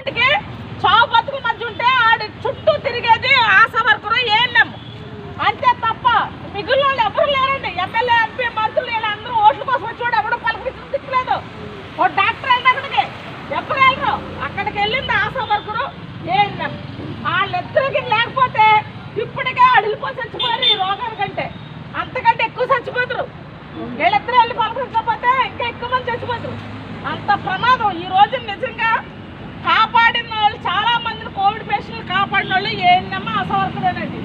వాటికి చావు మధ్య ఉంటే ఆడి చుట్టూ తిరిగేది ఆశా వర్కరు ఏఎన్ఎం. అంతే తప్ప మిగిలిన వాళ్ళు ఎవరు లేరండి. ఎమ్మెల్యే ఎంపీ మంత్రులు అందరూ ఓట్ల కోసం వచ్చి ఎవరు పలకరించిన తిప్పలేదు ఓ డాక్టర్ వెళ్ళి అక్కడికి ఎప్పుడు వెళ్ళరు? అక్కడికి వెళ్ళింది ఆశా వర్కరు ఏళ్ళం వాళ్ళిద్దరికి లేకపోతే ఇప్పటికే అడిగిపోయి చచ్చిపోయారు ఈ రోగాల కంటే. అంతకంటే ఎక్కువ చచ్చిపోతారు. వీళ్ళిద్దరు వెళ్ళి పలకరించకపోతే ఇంకా ఎక్కువ మంది చచ్చిపోతారు. అంత ప్రమాదం. ఈ రోజు నిజంగా చాలా మందిని కోవిడ్ పేషెంట్లు కాపాడిన వాళ్ళు ఏంటమ్మా అసవర్కుడేనండి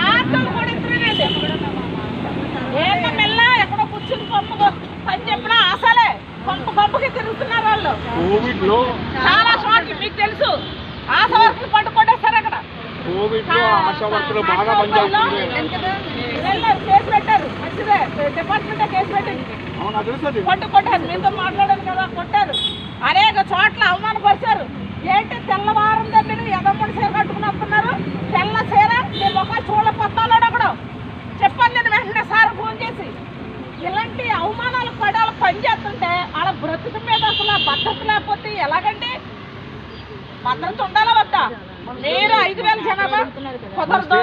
రాత్రులు కూడా ఇద్దరేనండి ఎక్కడో కూర్చుని పంపు పని చెప్పినా అసలే పంపు పంపుకి తిరుగుతున్నారు వాళ్ళు. కోవిడ్లో చాలా చోట్ల మీకు తెలుసు. పట్టుకొట్టేస్తారు అక్కడ. కోవిడ్లో ఆశా వర్కులు బాగా పనిచేస్తుంది వెళ్ళారు, కేసు పెట్టారు. మంచిదే. డిపార్ట్మెంట్ కేసు పెట్టింది. కొట్టు కొట్టారు. మీతో మాట్లాడాను కదా కొట్టారు. అనేక చోట్ల అవమానపరిచారు. వాళ్ళ బ్రతుకు మీద అసలు భద్రత లేకపోతే ఎలాగండి? భద్రత ఉండాలా వద్దా? నేను ఐదు వేల జనాభా కుదరదు.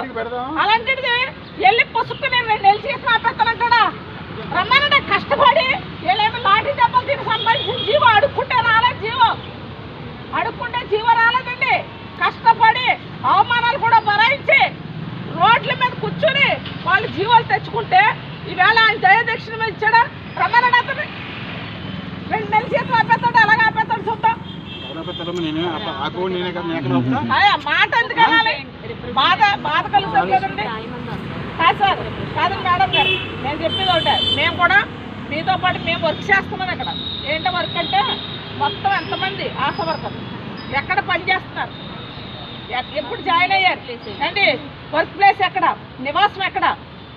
అలాంటిది వెళ్ళి పుసుక్కుని రెండు నెలలు చేసి ఆపేస్తానంటాడా రమ్మనంటే కష్టపడి వీళ్ళేమో లాఠీ దెబ్బలు తిని సంపాదించిన జీవం అడుక్కుంటే రాలేదు జీవం. అడుక్కుంటే జీవం రాలేదండి. కష్టపడి అవమానాలు కూడా భరాయించి రోడ్ల మీద కూర్చొని వాళ్ళు జీవాలు తెచ్చుకుంటే ఈవేళ ఆయన దయదక్షిణ ఇచ్చాడా రమ్మనండి అతను రెండు నెలల చేతులు ఆపేస్తాడు ఎలాగ ఆపేస్తాడు చూద్దాం ఎవరో పెద్దలు నేనే ఆ- ఆ కోవిడ్ నేనే కదా నేను అవుతా అయ్యా, మాట ఎందుకు అనాలి? బాధ బాధ కలుగుతుంది కదండి. కాదు సార్ కాదు మేడం గారు నేను చెప్పేది ఒకటే. మేము కూడా మీతో పాటు మేము వర్క్ చేస్తున్నాం ఇక్కడ. ఏంటో వర్క్ అంటే మొత్తం ఎంతమంది ఆశ వర్కర్ ఎక్కడ పని చేస్తున్నారు? ఎప్పుడు జాయిన్ అయ్యారు? అండి వర్క్ ప్లేస్ ఎక్కడ? నివాసం ఎక్కడ?